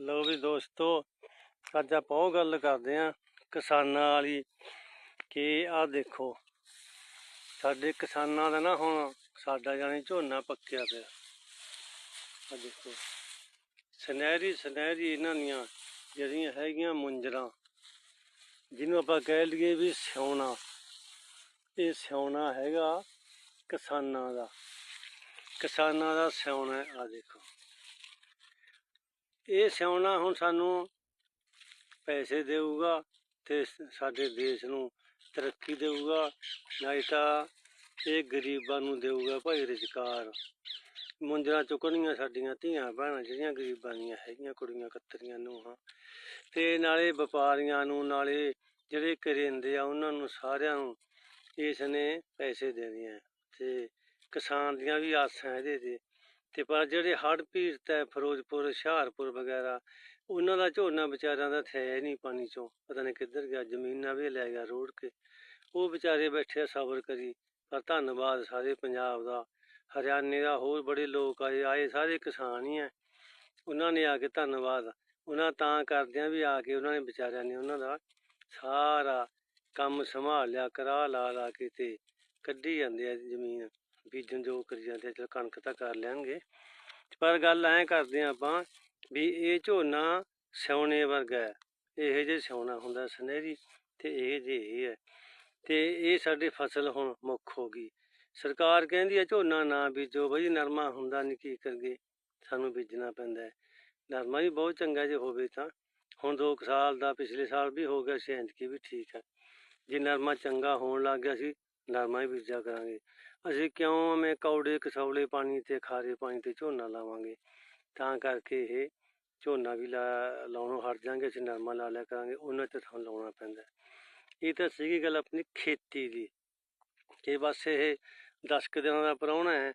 ਲੋ ਵੀ ਦੋਸਤੋ, ਅੱਜ ਆਪਾਂ ਉਹ ਗੱਲ ਕਰਦੇ ਆਂ ਕਿਸਾਨਾਂ ਵਾਲੀ ਕਿ ਆਹ ਦੇਖੋ, ਸਾਡੇ ਕਿਸਾਨਾਂ ਦਾ ਨਾ ਹੁਣ ਸਾਡਾ ਜਾਨੀ ਝੋਨਾ ਪੱਕਿਆ ਪਿਆ। ਆ ਦੇਖੋ, ਸੁਨਹਿਰੀ ਸੁਨਹਿਰੀ ਇਹਨਾਂ ਦੀਆਂ ਜਿਹੜੀਆਂ ਹੈਗੀਆਂ ਮੁੰਜਰਾਂ, ਜਿਹਨੂੰ ਆਪਾਂ ਕਹਿ ਲਈਏ ਵੀ ਸਿਉਣਾ, ਇਹ ਸਿਉਣਾ ਹੈਗਾ ਕਿਸਾਨਾਂ ਦਾ। ਕਿਸਾਨਾਂ ਦਾ ਸਿਉਣਾ ਆ ਦੇਖੋ। ਇਹ ਸਿਉਣਾ ਹੁਣ ਸਾਨੂੰ ਪੈਸੇ ਦੇਊਗਾ ਤੇ ਸਾਡੇ ਦੇਸ਼ ਨੂੰ ਤਰੱਕੀ ਦੇਊਗਾ ਨਹੀਂ ਤਾਂ ਇਹ ਗਰੀਬਾਂ ਨੂੰ ਦੇਊਗਾ ਭਾਈ ਰੁਜ਼ਗਾਰ। ਮੁੰਜਰਾ ਚੁੱਕਣੀਆਂ ਸਾਡੀਆਂ ਧੀਆਂ ਭੈਣਾਂ ਜਿਹੜੀਆਂ ਗਰੀਬਾਂ ਦੀਆਂ ਹੈਗੀਆਂ, ਕੁੜੀਆਂ ਕਤਰੀਆਂ, ਨੂੰਹਾਂ। ਤੇ ਨਾਲੇ ਵਪਾਰੀਆਂ ਨੂੰ, ਨਾਲੇ ਜਿਹੜੇ ਕਰਿੰਦੇ ਆ, ਉਹਨਾਂ ਨੂੰ ਸਾਰਿਆਂ ਨੂੰ ਇਸ ਨੇ ਪੈਸੇ ਦੇਣੇ ਆ। ਤੇ ਕਿਸਾਨ ਦੀਆਂ ਵੀ ਆਸਾਂ ਇਹਦੇ ਤੇ। ਤੇ ਪਰ ਜਿਹੜੇ ਹੜ੍ਹ ਪੀੜਤ ਹੈ ਫਿਰੋਜ਼ਪੁਰ, ਹੁਸ਼ਿਆਰਪੁਰ ਵਗੈਰਾ, ਉਹਨਾਂ ਦਾ ਝੋਨਾ ਵਿਚਾਰਿਆਂ ਦਾ ਥਿਆ ਹੀ ਨਹੀਂ ਪਾਣੀ ਚੋਂ। ਪਤਾ ਨਹੀਂ ਕਿੱਧਰ ਗਿਆ, ਜ਼ਮੀਨਾਂ ਵੀ ਲੈ ਗਿਆ ਰੋੜ ਕੇ। ਉਹ ਵਿਚਾਰੇ ਬੈਠੇ ਆ ਸਬਰ ਕਰੀ। ਪਰ ਧੰਨਵਾਦ ਸਾਰੇ ਪੰਜਾਬ ਦਾ। ਹਰਿਆਣੇ ਦਾ ਹੋਰ ਬੜੇ ਲੋਕ ਆਏ ਆਏ ਸਾਰੇ ਕਿਸਾਨ ਹੀ ਆ। ਉਹਨਾਂ ਨੇ ਆ ਕੇ ਧੰਨਵਾਦ। ਉਹਨਾਂ ਤਾਂ ਕਰਦਿਆਂ ਵੀ ਆ ਕੇ ਉਹਨਾਂ ਨੇ ਵਿਚਾਰਿਆਂ ਨੇ ਉਹਨਾਂ ਦਾ ਸਾਰਾ ਕੰਮ ਸੰਭਾਲ ਲਿਆ, ਕਰਾ ਲਾ ਲਾ ਕੇ ਤੇ ਕੱਢੀ ਜਾਂਦੇ ਆ ਜ਼ਮੀਨ। ਬੀਜਣ ਜੋ ਕਰੀ ਜਾਂਦੇ ਆ, ਚਲ ਕਣਕ ਤਾਂ ਕਰ ਲੈਣਗੇ ਪਰ ਗੱਲ ਐਂ ਕਰਦੇ ਆ ਆਪਾਂ ਵੀ ਇਹ ਝੋਨਾ ਸਿਉਣੇ ਵਰਗਾ ਇਹ ਇਹੋ ਜਿਹੇ ਸਿਉਣਾ ਹੁੰਦਾ ਸੁਨਹਿਰੀ ਤੇ ਇਹ ਜੇ ਇਹ ਹੈ। ਤੇ ਇਹ ਸਾਡੀ ਫਸਲ ਹੁਣ ਮੁੱਖ ਹੋ ਗਈ। ਸਰਕਾਰ ਕਹਿੰਦੀ ਹੈ ਝੋਨਾ ਨਾ ਬੀਜੋ ਬਈ, ਨਰਮਾ ਹੁੰਦਾ ਨਹੀਂ ਕੀ ਕਰਗੇ ਸਾਨੂੰ ਬੀਜਣਾ ਪੈਂਦਾ ਹੈ। ਨਰਮਾ ਵੀ ਬਹੁਤ ਚੰਗਾ ਜੇ ਹੋਵੇ ਤਾਂ। ਹੁਣ ਦੋ ਕੁ ਸਾਲ ਦਾ ਪਿਛਲੇ ਸਾਲ ਵੀ ਹੋ ਗਿਆ ਸੀ, ਐਂਤਕੀ ਵੀ ਠੀਕ ਹੈ। ਜੇ ਨਰਮਾ ਚੰਗਾ ਹੋਣ ਲੱਗ ਗਿਆ ਸੀ ਨਰਮਾ ਹੀ ਬੀਜਿਆ ਕਰਾਂਗੇ। ਅਸੀਂ ਕਿਉਂ ਐਵੇਂ ਕੌੜੇ ਕਸੌਲੇ ਪਾਣੀ ਤੇ, ਖਾਰੇ ਪਾਣੀ ਤੇ ਝੋਨਾ ਲਾਵਾਂਗੇ। ਤਾਂ ਕਰਕੇ ਇਹ ਝੋਨਾ ਵੀ ਲਾ, ਲਾਉਣੋਂ ਹਟ ਜਾਾਂਗੇ, ਅਸੀਂ ਨਰਮਾ ਲਾ ਲਿਆ ਕਰਾਂਗੇ, ਉਹਨਾਂ ਤੇ ਸਾਨੂੰ ਲਾਉਣਾ ਪੈਂਦਾ। ਇਹ ਤਾਂ ਸੀਗੀ ਗੱਲ ਆਪਣੀ ਖੇਤੀ ਦੀ। ਕਿ ਬਸ ਇਹ 10 ਕੁ ਦਿਨਾਂ ਦਾ ਪ੍ਰਾਹੁਣਾ ਹੈ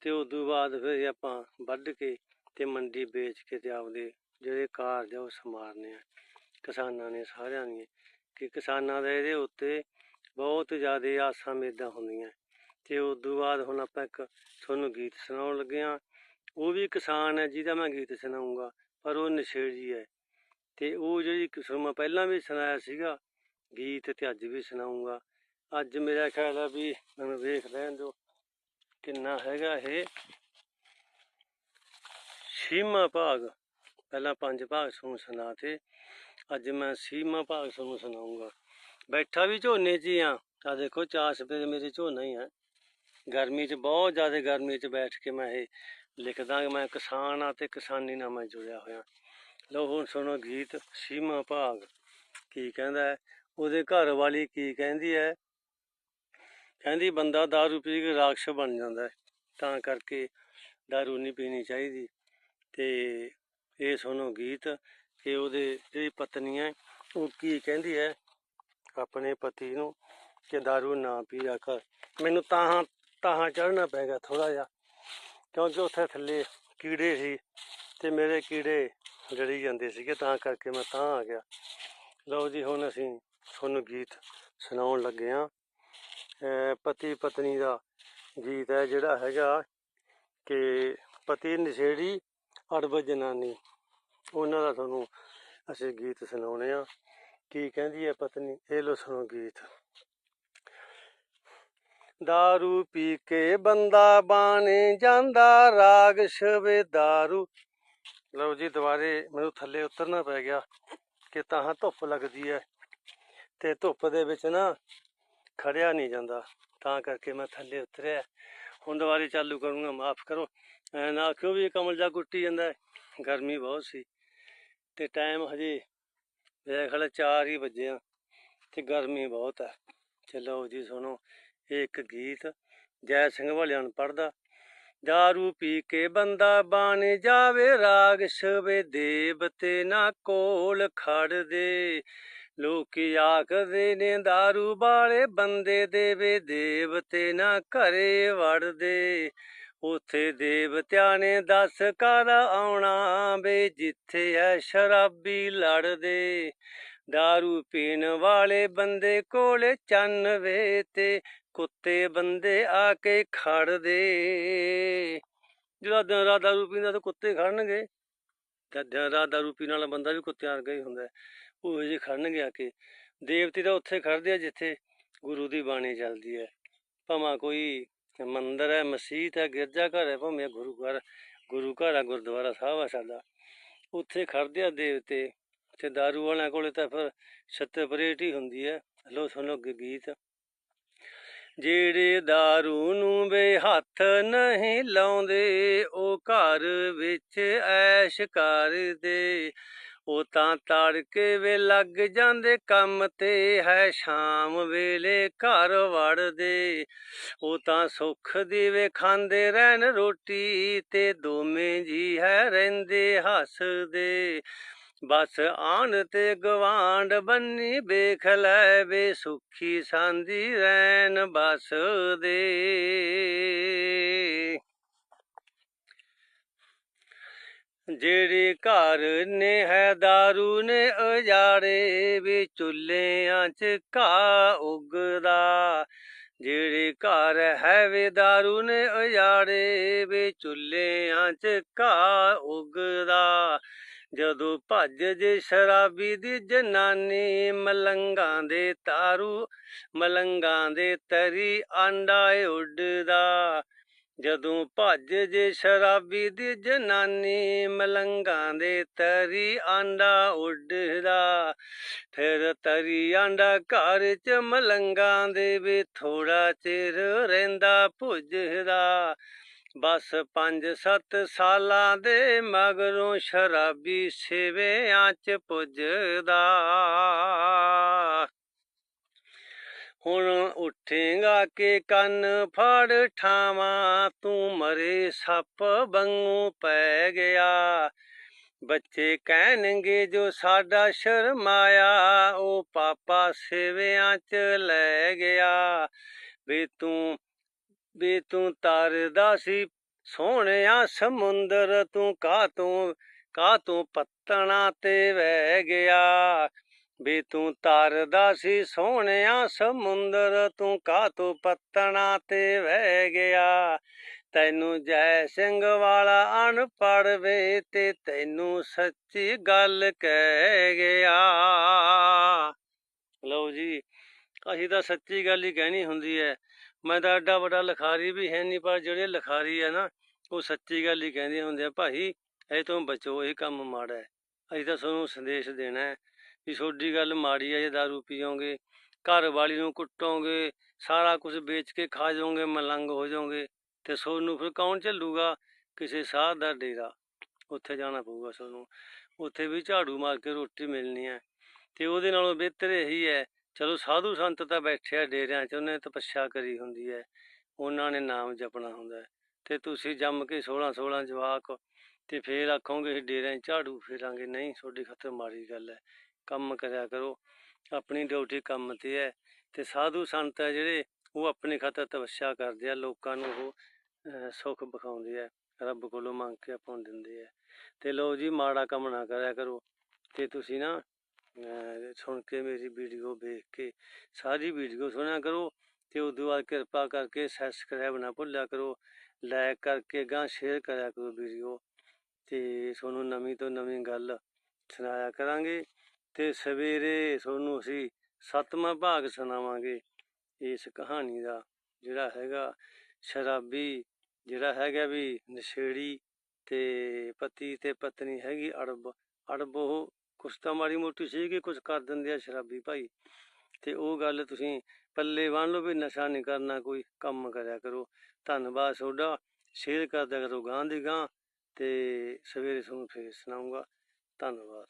ਤੇ ਉਸ ਤੋਂ ਬਾਅਦ ਫਿਰ ਆਪਾਂ ਵੱਢ ਕੇ ਤੇ ਮੰਡੀ ਵੇਚ ਕੇ ਤੇ ਆਪਦੇ ਜਿਹੜੇ ਕਾਰਜ ਆ ਉਹ ਸਮਾਰਨੇ ਆ। ਕਿਸਾਨਾਂ ਨੇ ਸਾਰਿਆਂ ਨੇ। ਕਿ ਕਿਸਾਨਾਂ ਦਾ ਇਹਦੇ ਉੱਤੇ ਬਹੁਤ ਜ਼ਿਆਦਾ ਆਸਾਂ ਉਮੀਦਾਂ ਹੁੰਦੀਆਂ। ਤੇ ਉਸ ਤੋਂ ਬਾਅਦ ਹੁਣ ਆਪਾਂ ਇੱਕ ਤੁਹਾਨੂੰ ਗੀਤ ਸੁਣਾਉਣ ਲੱਗੇ ਹਾਂ। ਉਹ ਵੀ ਕਿਸਾਨ ਹੈ, ਜਿਹਦਾ ਮੈਂ ਗੀਤ ਸੁਣਾਉਂਗਾ ਪਰ ਉਹ ਨਸ਼ੇੜੀ ਹੈ। ਤੇ ਉਹ ਜਿਹੜੀ ਕਿਸਮ ਮੈਂ ਪਹਿਲਾਂ ਵੀ ਸੁਣਾਇਆ ਸੀਗਾ, ਗੀਤ ਤੇ ਅੱਜ ਵੀ ਸੁਣਾਉਂਗਾ ਅੱਜ ਮੇਰਾ ਖਿਆਲ ਆ ਵੀ ਮੈਨੂੰ ਵੇਖ ਲੈਣ ਦਿਓ, ਕਿੰਨਾ ਹੈਗਾ ਇਹ। ਛੇਵਾਂ ਭਾਗ, ਪਹਿਲਾਂ ਪੰਜ ਭਾਗ ਤੁਹਾਨੂੰ ਸੁਣਾ ਤੇ ਅੱਜ ਮੈਂ ਛੇਵਾਂ ਭਾਗ ਤੁਹਾਨੂੰ ਸੁਣਾਉਂਗਾ ਬੈਠਾ ਵੀ ਝੋਨੇ 'ਚ ਹੀ ਆ ਆ ਦੇਖੋ ਚਾਸ ਪੇ ਮੇਰੇ ਝੋਨਾ ਹੀ ਆ ਗਰਮੀ 'ਚ ਬਹੁਤ ਜ਼ਿਆਦਾ ਗਰਮੀ 'ਚ ਬੈਠ ਕੇ ਮੈਂ ਇਹ ਲਿਖਦਾ ਕਿ ਮੈਂ ਕਿਸਾਨ ਆ ਤੇ ਕਿਸਾਨੀ ਨਾਲ ਮੈਂ ਜੁੜਿਆ ਹੋਇਆ ਲਓ ਹੁਣ ਸੁਣੋ ਗੀਤ ਛੇਵਾਂ ਭਾਗ ਕੀ ਕਹਿੰਦਾ ਹੈ ਉਹਦੇ ਘਰ ਵਾਲੀ ਕੀ ਕਹਿੰਦੀ ਹੈ ਕਹਿੰਦੀ ਬੰਦਾ दारू ਪੀ ਕੇ ਰਾਖਸ਼ ਬਣ ਜਾਂਦਾ ਹੈ ਤਾਂ ਕਰਕੇ दारू ਨਹੀਂ ਪੀਣੀ ਚਾਹੀਦੀ ਤੇ ਇਹ ਸੁਣੋ ਗੀਤ ਕਿ ਉਹਦੇ ਜਿਹੜੀ ਪਤਨੀ ਹੈ ਉਹ ਕੀ ਕਹਿੰਦੀ ਹੈ ਆਪਣੇ ਪਤੀ ਨੂੰ ਕਿ दारू ਨਾ ਪੀਆ ਕਰ। ਮੈਨੂੰ ਤਾਂ ਤਾਂ ਚੜਨਾ ਪੈ ਗਿਆ ਥੋੜਾ ਜਿਹਾ, ਕਿਉਂਕਿ ਉੱਥੇ ਥੱਲੇ ਕੀੜੇ ਸੀ ਤੇ ਮੇਰੇ ਕੀੜੇ ਜੜੀ ਜਾਂਦੇ ਸੀਗੇ, ਤਾਂ ਕਰਕੇ ਮੈਂ ਤਾਂ ਆ ਗਿਆ। ਲਓ ਜੀ, ਹੁਣ ਅਸੀਂ ਤੁਹਾਨੂੰ ਗੀਤ ਸੁਣਾਉਣ ਲੱਗੇ ਹਾਂ। ਪਤੀ ਪਤਨੀ ਦਾ ਗੀਤ ਹੈ ਜਿਹੜਾ ਹੈਗਾ ਕਿ ਪਤੀ ਨਸ਼ੇੜੀ, ਅੜਬ ਜਨਾਨੀ। ਉਹਨਾਂ ਦਾ ਤੁਹਾਨੂੰ ਅਸੀਂ ਗੀਤ ਸੁਣਾਉਣੇ ਆ ਕੀ ਕਹਿੰਦੀ ਹੈ ਪਤਨੀ ਇਹ ਲੋ ਸੁਣੋ ਗੀਤ दारू ਪੀ ਕੇ ਬੰਦਾ ਬਾਣੇ ਜਾਂਦਾ ਰਾਗ ਸ਼ਵੇ दारू ਲਓ ਜੀ ਦੁਬਾਰੇ ਮੈਨੂੰ ਥੱਲੇ ਉਤਰਨਾ ਪੈ ਗਿਆ ਕਿ ਤਾਂ ਧੁੱਪ ਲੱਗਦੀ ਹੈ ਤੇ ਧੁੱਪ ਦੇ ਵਿੱਚ ਨਾ ਖੜਿਆ ਨਹੀਂ ਜਾਂਦਾ ਤਾਂ ਕਰਕੇ ਮੈਂ ਥੱਲੇ ਉਤਰਿਆ ਹੁਣ ਦੁਬਾਰੇ ਚਾਲੂ ਕਰੂੰਗਾ ਮਾਫ ਕਰੋ ਐ ਨਾ ਕਿਉਂ ਵੀ ਇਹ ਕਮਲ ਜਾ ਗੁੱਟੀ ਜਾਂਦਾ ਹੈ। ਗਰਮੀ ਬਹੁਤ ਸੀ ਤੇ ਟਾਈਮ ਹਜੇ ਮੇਰੇ ਲੈ 4 ਹੀ ਵਜੇ ਆ ਤੇ ਗਰਮੀ ਬਹੁਤ ਹੈ ਚਲੋ ਜੀ ਸੁਣੋ ਇਹ ਇੱਕ ਗੀਤ ਜੈ ਸਿੰਘ ਵਾਲਿਆਂ ਨੂੰ ਪੜਦਾ ਦਾਰੂ ਪੀ ਕੇ ਬੰਦਾ ਬਣ ਜਾਵੇ, ਰਾਗ ਸਵੇ ਦੇਵਤੇ ਨਾ ਕੋਲ ਖੜਦੇ ਲੋਕੀ ਆਖਦੇ ਨੇ ਦਾਰੂ ਵਾਲੇ ਬੰਦੇ ਦੇਵੇ ਦੇਵਤੇ ਨਾ ਘਰੇ ਵੜਦੇ ਉਥੇ ਦੇਵਤਿਆਂ ਨੇ ਦਸ ਕਰ ਆਉਣਾ ਵੇ ਜਿੱਥੇ ਐ ਸ਼ਰਾਬੀ ਲੜਦੇ। दारू ਪੀਣ ਵਾਲੇ ਬੰਦੇ ਕੋਲੇ ਚੰਨ ਵੇ ਤੇ ਕੁੱਤੇ ਬੰਦੇ ਆ ਕੇ ਖੜਦੇ। ਜਿਹੜਾ ਦਿਨ ਰਾਤ ਦਾਰੂ ਪੀਂਦਾ ਤਾਂ ਕੁੱਤੇ ਖੜਨਗੇ, ਤਾਂ ਦਿਨ ਰਾਤ ਦਾਰੂ ਪੀਣ ਵਾਲਾ ਬੰਦਾ ਵੀ ਕੁੱਤਿਆਂ ਵਰਗਾ ਹੀ ਹੁੰਦਾ। ਉਹ ਜਿਹੇ ਖੜਨਗੇ ਆ ਕੇ। ਦੇਵਤੇ ਤਾਂ ਉੱਥੇ ਖੜਦੇ ਆ ਜਿੱਥੇ ਗੁਰੂ ਦੀ ਬਾਣੀ ਚੱਲਦੀ ਹੈ ਭਾਵੇਂ ਕੋਈ ਮੰਦਿਰ ਹੈ, ਮਸਜਿਦ ਹੈ, ਗਿਰਜਾ ਘਰ ਹੈ, ਭਾਵੇਂ ਗੁਰੂ ਘਰ ਗੁਰੂ ਘਰ ਆ, ਗੁਰਦੁਆਰਾ ਸਾਹਿਬ ਆ ਸਾਡਾ। ਉੱਥੇ ਖੜਦੇ ਆ ਦੇਵਤੇ ਤੇ ਦਾਰੂ ਵਾਲਿਆਂ ਕੋਲੇ ਤਾਂ ਫਿਰ ਛੱਤ ਪਰੇਟ ਹੀ ਹੁੰਦੀ ਹੈ। ਲੋ ਸੁਣੋ ਗੀਤ। ਜਿਹੜੇ ਦਾਰੂ ਨੂੰ ਵੇ ਹੱਥ ਨਹੀਂ ਲਾਉਂਦੇ, ਉਹ ਘਰ ਵਿੱਚ ਐਸ਼ ਕਰਦੇ। ਉਹ ਤਾਂ ਤੜਕੇ ਵੇ ਲੱਗ ਜਾਂਦੇ, ਕੰਮ ਤੇ ਹੈ ਸ਼ਾਮ ਵੇਲੇ ਘਰ ਵੜਦੇ। ਉਹ ਤਾਂ ਸੁੱਖ ਦੀ ਵੇ ਖਾਂਦੇ ਰਹਿਣ ਰੋਟੀ ਤੇ ਦੋਵੇਂ ਜੀ ਹੈ ਰਹਿੰਦੇ ਹੱਸਦੇ। ਬਸ ਆਣ ਤੇ ਗਵਾਂਡ ਬੰਨੀ ਵੇਖ ਲੈ ਵੇ ਸੁਖੀ ਸਾਂਦੀ ਰਹਿਣ ਬਸ ਦੇ। ਜਿਹੜੇ ਘਰ ਨੇ ਹੈ दारू ਨੇ ਉਜਾੜੇ ਵੀ ਚੁੱਲ੍ਹਿਆਂ 'ਚ ਘਾਹ ਉਗਦਾ ਜਿਹੜੇ ਘਰ ਹੈ ਵੇ दारू ਨੇ ਉਜਾੜੇ ਵੇ ਚੁੱਲ੍ਹਿਆਂ 'ਚ ਘਾਹ ਉਗਦਾ ਜਦੋਂ ਭੱਜ ਜੇ ਸ਼ਰਾਬੀ ਦੀ ਜਨਾਨੀ ਮਲੰਗਾਂ ਦੇ ਤਾਰੂ ਮਲੰਗਾਂ ਦੇ ਤਰੀ ਆਂਡਾ ਉੱਡਦਾ ਜਦੋਂ ਭੱਜ ਜੇ ਸ਼ਰਾਬੀ ਦੀ ਜਨਾਨੀ ਮਲੰਗਾਂ ਦੇ ਤਰੀ ਆਂਡਾ ਉੱਡਦਾ, ਫਿਰ ਤਰੀ ਆਂਡਾ ਘਰ ਚ ਮਲੰਗਾਂ ਦੇ ਵੀ ਥੋੜਾ ਚਿਰ ਰਹਿੰਦਾ ਭੁੱਜਦਾ ਬਸ ਪੰਜ ਸੱਤ ਸਾਲਾਂ ਦੇ ਮਗਰੋਂ ਸ਼ਰਾਬੀ ਸੇਵਿਆਂ ਚ ਪੁੱਜਦਾ। ਹੁਣ ਉੱਠੇਗਾ ਕੇ ਕੰਨ ਫੜ ਠਾਵਾਂ, ਤੂੰ ਮਰੇ ਸੱਪ ਵਾਂਗੂ ਪੈ ਗਿਆ। ਬੱਚੇ ਕਹਿਣਗੇ ਜੋ ਸਾਡਾ ਸ਼ਰਮਾਇਆ, ਉਹ ਪਾਪਾ ਸੇਵਿਆਂ ਚ ਲੈ ਗਿਆ। ਵੀ ਤੂੰ ਵੀ ਤੂੰ ਤਰਦਾ ਸੀ ਸੋਹਣਿਆ ਸਮੁੰਦਰ, ਤੂੰ ਕਾ ਤੂੰ ਕਾ ਤੂੰ ਪੱਤਣਾ ਤੇ ਵਹਿ ਗਿਆ। ਵੀ ਤੂੰ ਤਰਦਾ ਸੀ ਸੋਹਣਿਆ ਸਮੁੰਦਰ, ਤੂੰ ਕਾ ਤੂੰ ਪੱਤਣਾ ਤੇ ਵਹਿ ਗਿਆ? ਤੈਨੂੰ ਜੈ ਸਿੰਘ ਵਾਲਾ ਅਨਪੜ੍ਹ ਵੇ ਤੇ ਤੈਨੂੰ ਸੱਚੀ ਗੱਲ ਕਹਿ ਗਿਆ। ਲਓ ਜੀ, ਅਸੀਂ ਤਾਂ ਸੱਚੀ ਗੱਲ ਹੀ ਕਹਿਣੀ ਹੁੰਦੀ ਹੈ। ਮੈਂ ਤਾਂ ਐਡਾ ਵੱਡਾ ਲਿਖਾਰੀ ਵੀ ਹੈ ਨਹੀਂ, ਪਰ ਜਿਹੜੇ ਲਿਖਾਰੀ ਹੈ ਨਾ, ਉਹ ਸੱਚੀ ਗੱਲ ਹੀ ਕਹਿੰਦੇ ਹੁੰਦੇ ਆ, ਭਾਈ, ਇਹ ਤੋਂ ਬਚੋ, ਇਹ ਕੰਮ ਮਾੜਾ ਹੈ। ਅਸੀਂ ਤਾਂ ਤੁਹਾਨੂੰ ਸੰਦੇਸ਼ ਦੇਣਾ ਹੈ। ਵੀ ਤੁਹਾਡੀ ਗੱਲ ਮਾੜੀ ਹੈ ਜੇ ਦਾਰੂ ਪੀਓਗੇ, ਘਰ ਵਾਲੀ ਨੂੰ ਕੁੱਟੋਗੇ, ਸਾਰਾ ਕੁਝ ਵੇਚ ਕੇ ਖਾ ਜਾਓਗੇ, ਮਲੰਗ ਹੋ ਜਾਓਗੇ, ਤੇ ਤੁਹਾਨੂੰ ਫਿਰ ਕੌਣ ਝੱਲੂਗਾ? ਕਿਸੇ ਸਾਧ ਦਾ। ਡੇਰਾ ਉੱਥੇ ਜਾਣਾ ਪਊਗਾ ਤੁਹਾਨੂੰ ਉੱਥੇ ਵੀ ਝਾੜੂ ਮਾਰ ਕੇ ਰੋਟੀ ਮਿਲਣੀ ਹੈ ਤੇ ਉਹਦੇ ਨਾਲੋਂ ਬਿਹਤਰ ਇਹੀ ਹੈ, ਚਲੋ ਸਾਧੂ ਸੰਤ ਤਾਂ ਬੈਠਿਆ ਡੇਰਿਆਂ 'ਚ, ਉਹਨੇ ਤਪੱਸਿਆ ਕਰੀ ਹੁੰਦੀ ਹੈ। ਉਹਨਾਂ ਨੇ ਨਾਮ ਜਪਣਾ ਹੁੰਦਾ ਹੈ। ਤੇ ਤੁਸੀਂ ਜੰਮ ਕੇ 16 16 ਜਵਾਕ, ਤੇ ਫੇਰ ਆਖੋਗੇ ਅਸੀਂ ਡੇਰਿਆਂ 'ਚ ਝਾੜੂ ਫੇਰਾਂਗੇ। ਨਹੀਂ ਤੁਹਾਡੀ ਖਾਤਰ ਮਾੜੀ ਗੱਲ ਹੈ। ਕੰਮ ਕਰਿਆ ਕਰੋ। ਆਪਣੀ ਡਿਊਟੀ ਕੰਮ ਤੇ ਹੈ ਤੇ ਸਾਧੂ ਸੰਤ ਹੈ ਜਿਹੜੇ, ਉਹ ਆਪਣੀ ਖਾਤਰ ਤਪੱਸਿਆ ਕਰਦੇ ਆ, ਲੋਕਾਂ ਨੂੰ ਉਹ ਸੁੱਖ ਬਖਾਉਂਦੇ ਆ, ਰੱਬ ਕੋਲੋਂ ਮੰਗ ਕੇ ਆਪਾਂ ਨੂੰ ਦਿੰਦੇ ਆ। ਤੇ ਲੋ ਜੀ, ਮਾੜਾ ਕੰਮ ਨਾ ਕਰਿਆ ਕਰੋ। ਤੇ ਤੁਸੀਂ ਨਾ ਸੁਣ ਕੇ ਮੇਰੀ ਵੀਡੀਓ ਵੇਖ ਕੇ, ਸਾਰੀ ਵੀਡੀਓ ਸੁਣਿਆ ਕਰੋ ਤੇ ਉਦੋਂ ਬਾਅਦ ਕਿਰਪਾ ਕਰਕੇ ਸਬਸਕ੍ਰਾਈਬ ਨਾ ਭੁੱਲਿਆ ਕਰੋ ਲਾਈਕ ਕਰਕੇ ਗਾਂ ਸ਼ੇਅਰ ਕਰਿਆ ਕਰੋ ਵੀਡੀਓ। ਤੇ ਤੁਹਾਨੂੰ ਨਵੀਂ ਤੋਂ ਨਵੀਂ ਗੱਲ ਸੁਣਾਇਆ ਕਰਾਂਗੇ। ਤੇ ਸਵੇਰੇ ਤੁਹਾਨੂੰ ਅਸੀਂ ਸੱਤਵਾਂ ਭਾਗ ਸੁਣਾਵਾਂਗੇ ਇਸ ਕਹਾਣੀ ਦਾ, ਜਿਹੜਾ ਹੈਗਾ ਸ਼ਰਾਬੀ, ਜਿਹੜਾ ਹੈਗਾ ਵੀ ਨਸ਼ੇੜੀ ਤੇ ਪਤੀ ਤੇ ਪਤਨੀ ਹੈਗੀ ਅੜਬ ਅੜਬ ਉਹ ਕੁਛ ਤਾਂ ਮਾੜੀ ਮੋਟੀ ਸੀਗੀ ਕੁਛ ਕਰ ਦਿੰਦੇ ਆ ਸ਼ਰਾਬੀ ਭਾਈ। ਤੇ ਉਹ ਗੱਲ ਤੁਸੀਂ ਪੱਲੇ ਬੰਨ ਲਓ ਵੀ ਨਸ਼ਾ ਨਹੀਂ ਕਰਨਾ, ਕੋਈ ਕੰਮ ਕਰਿਆ ਕਰੋ। ਧੰਨਵਾਦ ਤੁਹਾਡਾ ਸ਼ੇਅਰ ਕਰਦਿਆ ਕਰੋ ਗਾਂ ਦੀ ਗਾਂ ਤੇ ਸਵੇਰੇ ਤੁਹਾਨੂੰ ਫੇਰ ਸੁਣਾਉਂਗਾ ਧੰਨਵਾਦ।